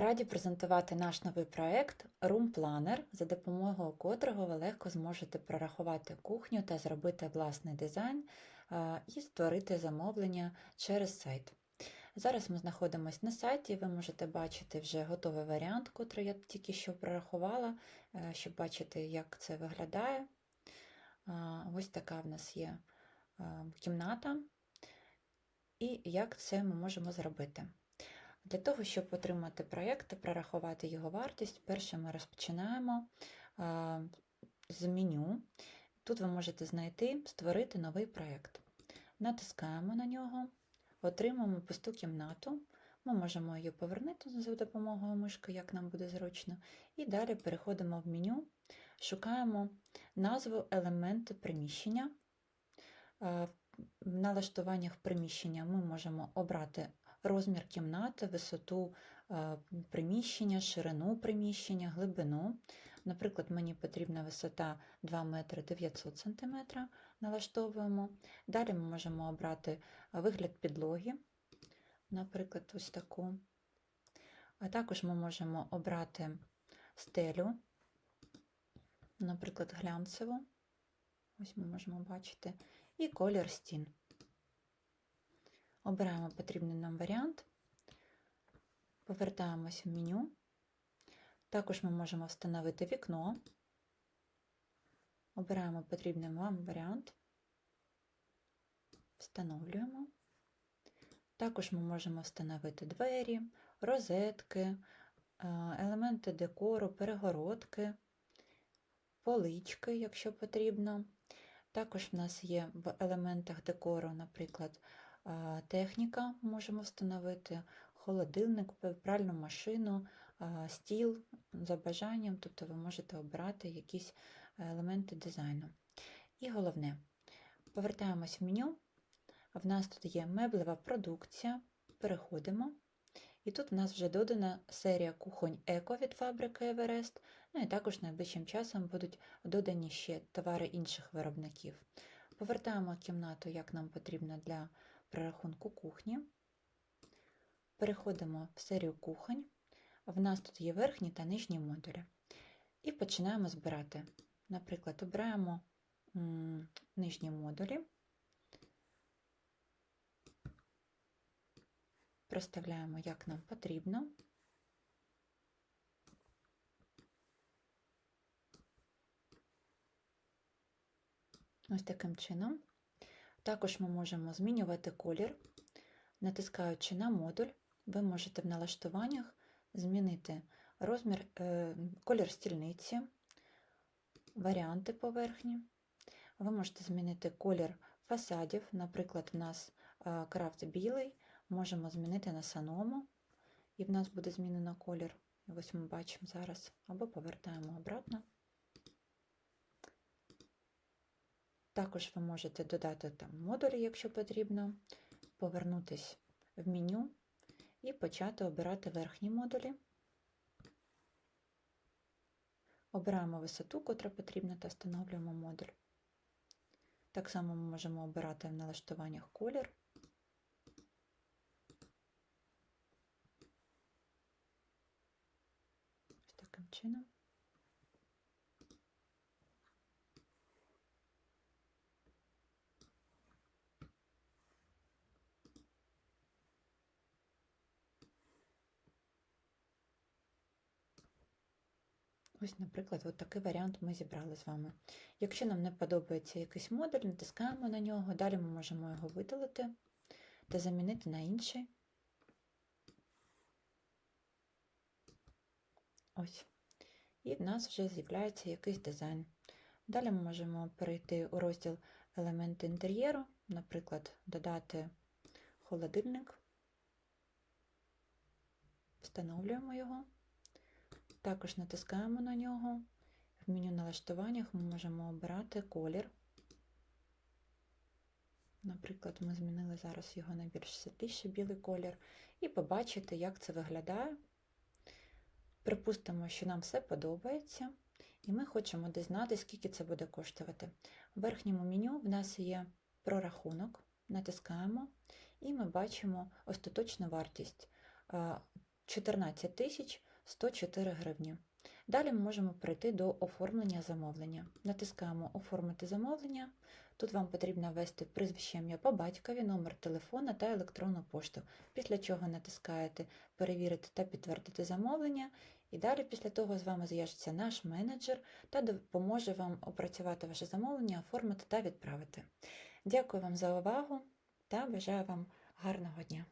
Раді презентувати наш новий проект Room Planner, за допомогою котрого ви легко зможете прорахувати кухню та зробити власний дизайн і створити замовлення через сайт. Зараз ми знаходимося на сайті, ви можете бачити вже готовий варіант, котрий я тільки що прорахувала, е, щоб бачити, як це виглядає. Ось така в нас є е, кімната, і як це ми можемо зробити. Для того, щоб отримати проєкт та прорахувати його вартість, перше ми розпочинаємо з меню. Тут ви можете знайти Створити новий проєкт. Натискаємо на нього, отримаємо пусту кімнату. Ми можемо її повернути за допомогою мишки, як нам буде зручно. І далі переходимо в меню, шукаємо назву елементу приміщення. В налаштуваннях приміщення ми можемо обрати розмір кімнати, висоту е, приміщення, ширину приміщення, глибину. Наприклад, мені потрібна висота 2 метри 900 см, налаштовуємо. Далі ми можемо обрати вигляд підлоги, наприклад, ось таку. А також ми можемо обрати стелю, наприклад, глянцеву. Ось ми можемо бачити, і колір стін. Обираємо потрібний нам варіант, повертаємось в меню. Також ми можемо встановити вікно, обираємо потрібний вам варіант, встановлюємо. Також ми можемо встановити двері, розетки, е, елементи декору, перегородки, полички, якщо потрібно. Також в нас є в елементах декору, наприклад, техніка, можемо встановити холодильник, пральну машину, стіл за бажанням, тобто ви можете обрати якісь елементи дизайну. І головне, повертаємось в меню. В нас тут є меблева продукція, переходимо. І тут в нас вже додана серія кухонь Еко від фабрики Еверест, ну і також найближчим часом будуть додані ще товари інших виробників. Повертаємо кімнату, як нам потрібно для прорахунку кухні. Переходимо в серію кухонь. В нас тут є верхні та нижні модулі. І починаємо збирати. Наприклад, обираємо нижні модулі, проставляємо, як нам потрібно. Ось таким чином. Також ми можемо змінювати колір, натискаючи на модуль, ви можете в налаштуваннях змінити розмір, е, колір стільниці, варіанти поверхні. Ви можете змінити колір фасадів, наприклад, у нас е, крафт білий, можемо змінити на саному, і в нас буде змінено колір. Ось ми бачимо зараз, або повертаємо обратно. Також ви можете додати там модулі, якщо потрібно, повернутися в меню і почати обирати верхні модулі. Обираємо висоту, котра потрібна, та встановлюємо модуль. Так само ми можемо обирати в налаштуваннях колір. Таким чином. Ось, наприклад, от такий варіант ми зібрали з вами. Якщо нам не подобається якийсь модуль, натискаємо на нього, далі ми можемо його видалити та замінити на інший. Ось. І в нас вже з'являється якийсь дизайн. Далі ми можемо перейти у розділ елементи інтер'єру, наприклад, додати холодильник, встановлюємо його. Також натискаємо на нього. В меню налаштуваннях ми можемо обирати колір. Наприклад, ми змінили зараз його на більш світліший білий колір, і побачити, як це виглядає. Припустимо, що нам все подобається, і ми хочемо дізнатися, скільки це буде коштувати. В верхньому меню в нас є прорахунок, натискаємо, і ми бачимо остаточну вартість. 14 тисяч 104 гривні. Далі ми можемо перейти до оформлення замовлення. Натискаємо Оформити замовлення. Тут вам потрібно ввести прізвище ім'я по батькові, номер телефона та електронну пошту. Після чого натискаєте Перевірити та підтвердити замовлення. І далі після того з вами зв'яжеться наш менеджер та допоможе вам опрацювати ваше замовлення, оформити та відправити. Дякую вам за увагу та бажаю вам гарного дня!